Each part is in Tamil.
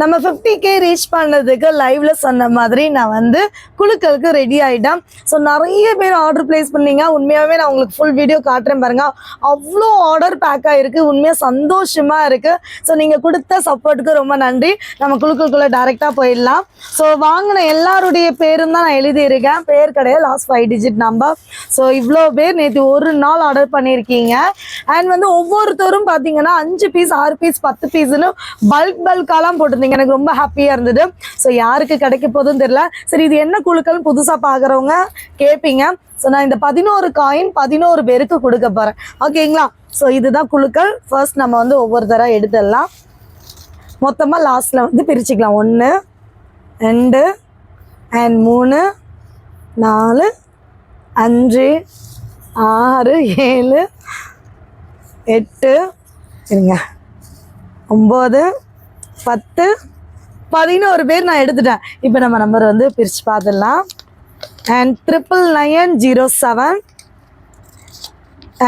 நம்ம ஃபிஃப்டி கே ரீச் பண்ணதுக்கு லைவ்ல சொன்ன மாதிரி நான் வந்து குழுக்களுக்கு ரெடி ஆயிட்டேன். ஸோ நிறைய பேர் ஆர்டர் பிளேஸ் பண்ணீங்க. உண்மையாகவே நான் உங்களுக்கு ஃபுல் வீடியோ காட்டுறேன் பாருங்க. அவ்வளோ ஆர்டர் பேக் ஆயிருக்கு. உண்மையாக சந்தோஷமா இருக்கு. ஸோ நீங்கள் கொடுத்த சப்போர்ட்டுக்கு ரொம்ப நன்றி. நம்ம குழுக்களுக்குள்ள டைரெக்டாக போயிடலாம். ஸோ வாங்கின எல்லாருடைய பேரும் தான் நான் எழுதியிருக்கேன். பேர் கிடையாது. Last five digit number so இவ்வளோ பேர் நேற்று ஒரு நாள் ஆர்டர் பண்ணியிருக்கீங்க. அண்ட் வந்து ஒவ்வொருத்தரும் பார்த்தீங்கன்னா அஞ்சு பீஸ் ஆறு பீஸ் பத்து பீஸ்னு பல்க் பல்காலாம் போட்டிருந்தீங்க எனக்கு ரொம்ப ஹாப்பியாக இருந்தது. ஸோ யாருக்கு கிடைக்க போதுன்னு தெரியல. சரி இது என்ன குழுக்கள்னு புதுசாக பார்க்குறவங்க கேட்பீங்க ஸோ நான் இந்த பதினோரு காயின் பதினோரு பேருக்கு கொடுக்க போகிறேன் ஓகேங்களா ஸோ இதுதான் குழுக்கள். ஃபர்ஸ்ட் நம்ம வந்து ஒவ்வொரு தடவை எடுத்துடலாம். மொத்தமாக லாஸ்ட்டில் வந்து பிரிச்சுக்கலாம். ஒன்று ரெண்டு அண்ட் மூணு நாலு அஞ்சு ஆறு ஏழு எட்டு இருங்க. ஒம்பது பத்து பதினோரு பேர் நான் எடுத்துட்டேன். இப்போ நம்ம நம்பர் வந்து பிரித்து பார்த்துடலாம். And triple nine zero seven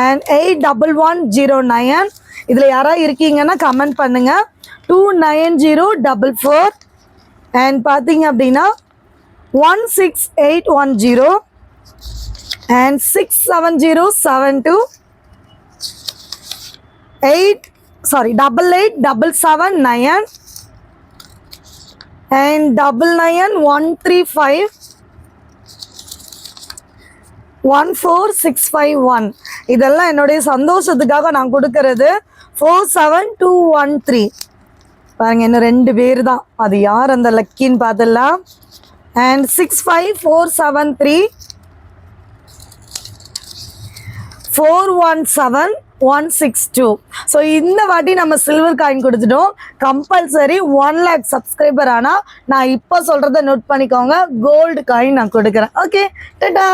and eight double one zero nine இதில் யாராவது இருக்கீங்கன்னா கமெண்ட் பண்ணுங்கள் two nine zero double four and பார்த்தீங்க அப்படின்னா one six eight one zero and six seven zero seven two eight sorry double eight double seven nine and double nine one three five one four six five one இதெல்லாம் என்னுடைய சந்தோஷத்துக்காக நான் கொடுக்கறது. Four seven two one three பாருங்க இன்னும் ரெண்டு பேர் தான் அது யார் அந்த லக்கின்னு பார்த்துடலாம். And six five four seven three four one seven one six two so இந்த வாட்டி நம்ம சில்வர் காயின் கொடுத்துட்டோம். கம்பல்சரி ஒன் லேக் சப்ஸ்கிரைபர் ஆனால் நான் இப்போ சொல்கிறத நோட் பண்ணிக்கோங்க. கோல்டு காயின் நான் கொடுக்குறேன். Okay ta-ta